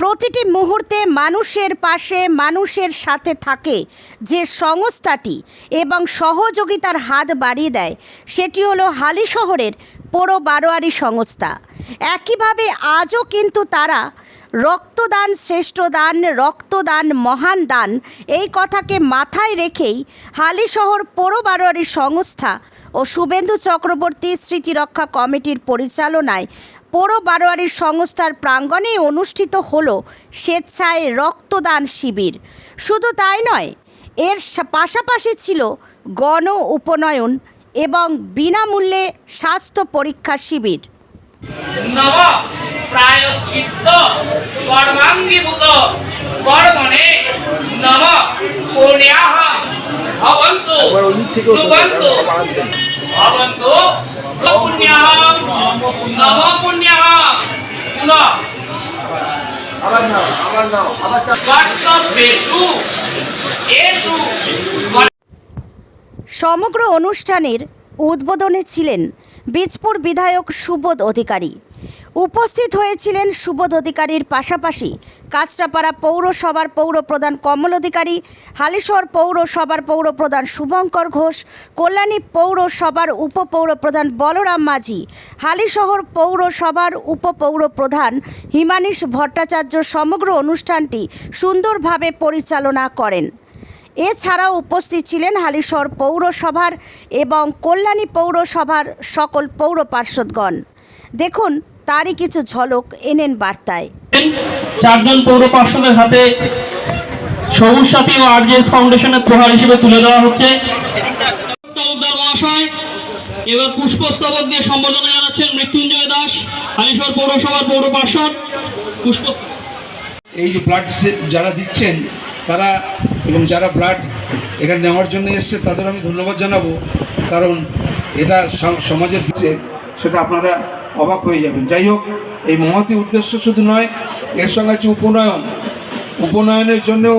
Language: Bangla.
প্রতিটি মুহূর্তে মানুষের পাশে, মানুষের সাথে থাকে যে সংস্থাটি এবং সহযোগিতার হাত বাড়িয়ে দেয়, সেটি হলো হালি শহরের পোড়ো বারোয়ারি সংস্থা। একইভাবে আজও কিন্তু তারা রক্তদান শ্রেষ্ঠ দান রক্তদান, মহান দান এই কথাকে মাথায় রেখেই হালিশহর পৌর বারোয়ারি সংস্থা ও শুভেন্দু চক্রবর্তী স্মৃতিরক্ষা কমিটির পরিচালনায় পৌর বারোয়ারির সংস্থার প্রাঙ্গণে অনুষ্ঠিত হল স্বেচ্ছায় রক্তদান শিবির। শুধু তাই নয় এর পাশাপাশি ছিল গণ উপনয়ন এবং বিনামূল্যে স্বাস্থ্য পরীক্ষা শিবির। প্রায়শ্চিত্ত কর্মাঙ্গীভূত কর্মণে পুণ্যাহ ভবন্তু। ভবন্তু সমগ্র অনুষ্ঠানের উদ্বোধনে ছিলেন বীজপুর বিধায়ক সুবোধ অধিকারী। উপস্থিত হয়েছিলেন সুবোধ অধিকারীর পাশাপাশি কাঁচরাপাড়া পৌরসভার পৌর প্রধান কমল অধিকারী, হালিশহর পৌরসভার পৌর প্রধান শুভঙ্কর ঘোষ, কল্যাণী পৌরসভার উপপৌর প্রধান বলরাম মাঝি, হালিশহর পৌরসভার উপপৌর প্রধান ভট্টাচার্য সমগ্র অনুষ্ঠানটি সুন্দরভাবে পরিচালনা করেন। এছাড়াও উপস্থিত ছিলেন হালিশহর পৌরসভার এবং কল্যাণী পৌরসভার সকল পৌর পার্ষদগণ দেখুন তারই কিছু ঝলক এনেন বার্তায়। চারজন পৌর পার্ষদের হাতে সবুজ সাথী ও আরজিএস ফাউন্ডেশনের প্রহার হিসেবে তুলে দেওয়া হচ্ছে। তালুকদার মহাশয় এবার পুষ্পস্তবক দিয়ে সম্বোধনা জানাচ্ছেন মৃত্যুঞ্জয় দাস হালিশহর পৌরসভার পৌর পার্ষদ। পুষ্প এই যে ব্লাড যারা দিচ্ছেন তারা এবং যারা ব্লাড এখানে নেওয়ার জন্য এসছে তাদের আমি ধন্যবাদ জানাব। কারণ এটা সমাজের সেটা আপনারা অবাক হয়ে যাবেন। যাই হোক, এই মহতি উদ্দেশ্য শুধু নয়, এর সঙ্গে আছে উপনয়ন। উপনয়নের জন্যও